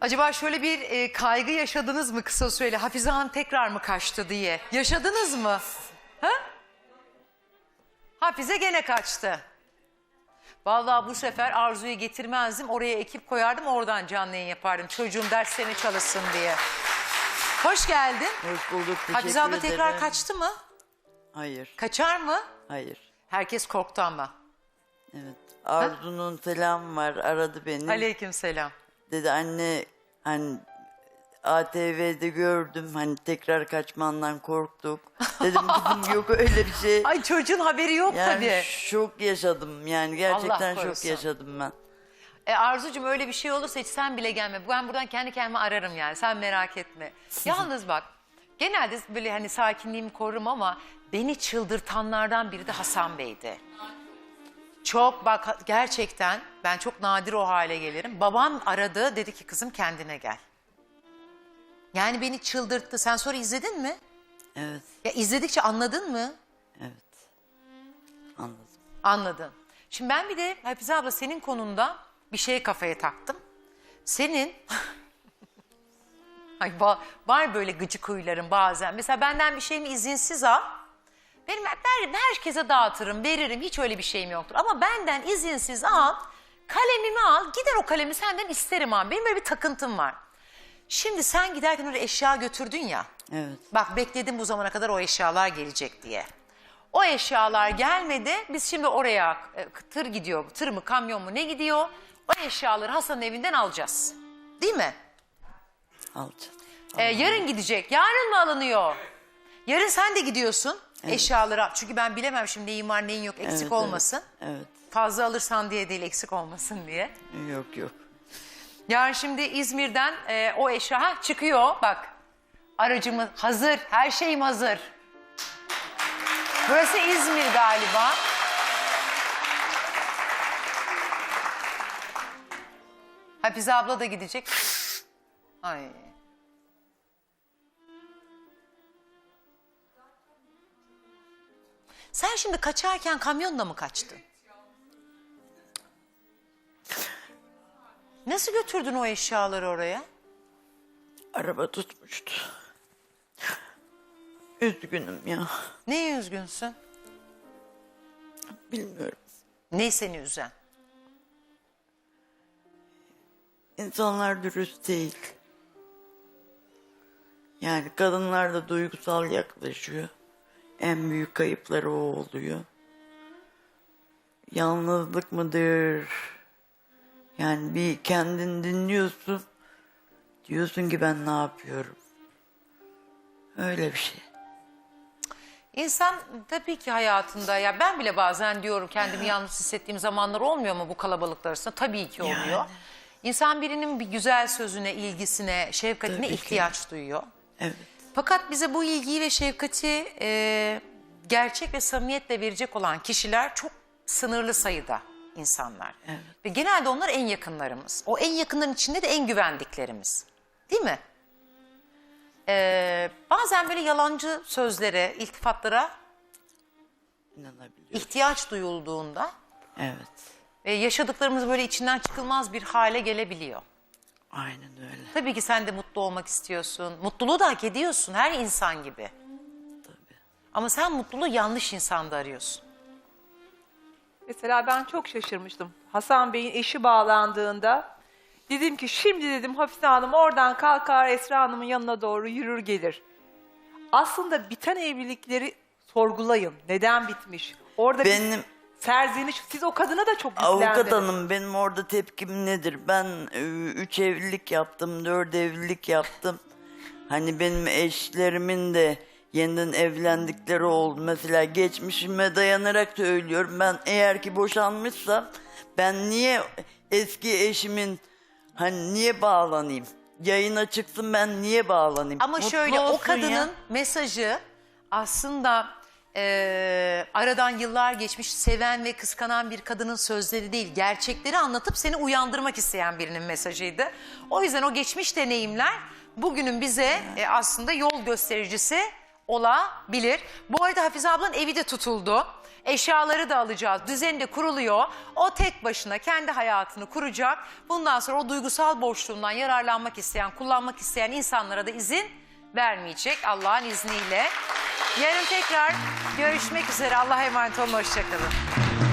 Acaba şöyle bir e, kaygı yaşadınız mı kısa süreli? Hafize Hanım tekrar mı kaçtı diye. Yaşadınız mı? Ha? Hafize gene kaçtı. Vallahi bu sefer Arzu'yu getirmezdim. Oraya ekip koyardım oradan canlı yayın yapardım. Çocuğum derslerini çalışsın diye. Hoş geldin. Hoş bulduk. Teşekkür Hafize abla ederim. tekrar kaçtı mı? Hayır. Kaçar mı? Hayır. Herkes korktu ama. Evet. Arzu'nun selam var. Aradı beni. Aleyküm selam. Dedi anne hani ATV'de gördüm hani tekrar kaçmandan korktuk. Dedim kızım yok öyle bir şey. Ay çocuğun haberi yok yani tabii. şok yaşadım yani gerçekten şok korusun. yaşadım ben. E Arzucuğum öyle bir şey olursa hiç sen bile gelme. Ben buradan kendi kendime ararım yani. Sen merak etme. Yalnız bak genelde böyle hani sakinliğimi korurum ama beni çıldırtanlardan biri de Hasan Bey'di. Çok bak gerçekten ben çok nadir o hale gelirim. Babam aradı dedi ki kızım kendine gel. Yani beni çıldırttı. Sen sonra izledin mi? Evet. Ya izledikçe anladın mı? Evet. Anladım. Anladın. Şimdi ben bir de Hafize abla senin konunda bir şeye kafaya taktım. Senin Ay ba- var böyle gıcık huyların bazen. Mesela benden bir şeyimi izinsiz al. Benim ben herkese dağıtırım, veririm. Hiç öyle bir şeyim yoktur. Ama benden izinsiz al. Kalemimi al. Gider o kalemi senden isterim abi. Benim böyle bir takıntım var. Şimdi sen giderken öyle eşya götürdün ya. Evet. Bak bekledim bu zamana kadar o eşyalar gelecek diye. O eşyalar gelmedi. Biz şimdi oraya e, tır gidiyor. Tır mı kamyon mu ne gidiyor? O eşyaları Hasan'ın evinden alacağız. Değil mi? Alacağım. Ee, yarın gidecek. Yarın mı alınıyor? Yarın sen de gidiyorsun eşyaları. al. Çünkü ben bilemem şimdi neyin var neyin yok eksik Evet, olmasın. Evet. Fazla alırsan diye değil eksik olmasın diye. Yok yok. Yarın şimdi İzmir'den e, o eşya ha, çıkıyor bak. Aracımız hazır, her şeyim hazır. Burası İzmir galiba. Hafize abla da gidecek. Ay. Sen şimdi kaçarken kamyonla mı kaçtın? Nasıl götürdün o eşyaları oraya? Araba tutmuştu. Üzgünüm ya. Neye üzgünsün? Bilmiyorum. Ne seni üzen? İnsanlar dürüst değil. Yani kadınlar da duygusal yaklaşıyor. En büyük kayıpları o oluyor. Yalnızlık mıdır? Yani bir kendin dinliyorsun. Diyorsun ki ben ne yapıyorum? Öyle bir şey. İnsan tabii ki hayatında ya ben bile bazen diyorum kendimi yalnız hissettiğim zamanlar olmuyor mu bu kalabalıklar arasında? Tabii ki oluyor. Yani. İnsan birinin bir güzel sözüne, ilgisine, şefkatine Tabii ki. ihtiyaç duyuyor. Evet. Fakat bize bu ilgiyi ve şefkati e, gerçek ve samimiyetle verecek olan kişiler çok sınırlı sayıda insanlar. Evet. Ve genelde onlar en yakınlarımız. O en yakınların içinde de en güvendiklerimiz. Değil mi? E, bazen böyle yalancı sözlere, iltifatlara ihtiyaç duyulduğunda Evet. e, yaşadıklarımız böyle içinden çıkılmaz bir hale gelebiliyor. Aynen öyle. Tabii ki sen de mutlu olmak istiyorsun. Mutluluğu da hak ediyorsun her insan gibi. Ama sen mutluluğu yanlış insanda arıyorsun. Mesela ben çok şaşırmıştım. Hasan Bey'in eşi bağlandığında dedim ki şimdi dedim Hafize Hanım oradan kalkar Esra Hanım'ın yanına doğru yürür gelir. Aslında biten evlilikleri sorgulayın. Neden bitmiş? Orada bir Benim serzeniş. Siz o kadına da çok avukat yüklendiniz. hanım benim orada tepkim nedir? Ben e, üç evlilik yaptım, dört evlilik yaptım. Hani benim eşlerimin de yeniden evlendikleri oldu. Mesela geçmişime dayanarak söylüyorum. Ben eğer ki boşanmışsam ben niye eski eşimin hani niye bağlanayım? Yayına çıksın ben niye bağlanayım? Ama Mutlu şöyle o olsun kadının ya. mesajı aslında e, aradan yıllar geçmiş seven ve kıskanan bir kadının sözleri değil. Gerçekleri anlatıp seni uyandırmak isteyen birinin mesajıydı. O yüzden o geçmiş deneyimler bugünün bize e, aslında yol göstericisi olabilir. Bu arada Hafize ablanın evi de tutuldu. Eşyaları da alacağız. Düzeni de kuruluyor. O tek başına kendi hayatını kuracak. Bundan sonra o duygusal boşluğundan yararlanmak isteyen, kullanmak isteyen insanlara da izin vermeyecek Allah'ın izniyle. Yarın tekrar görüşmek üzere. Allah'a emanet olun. Hoşçakalın.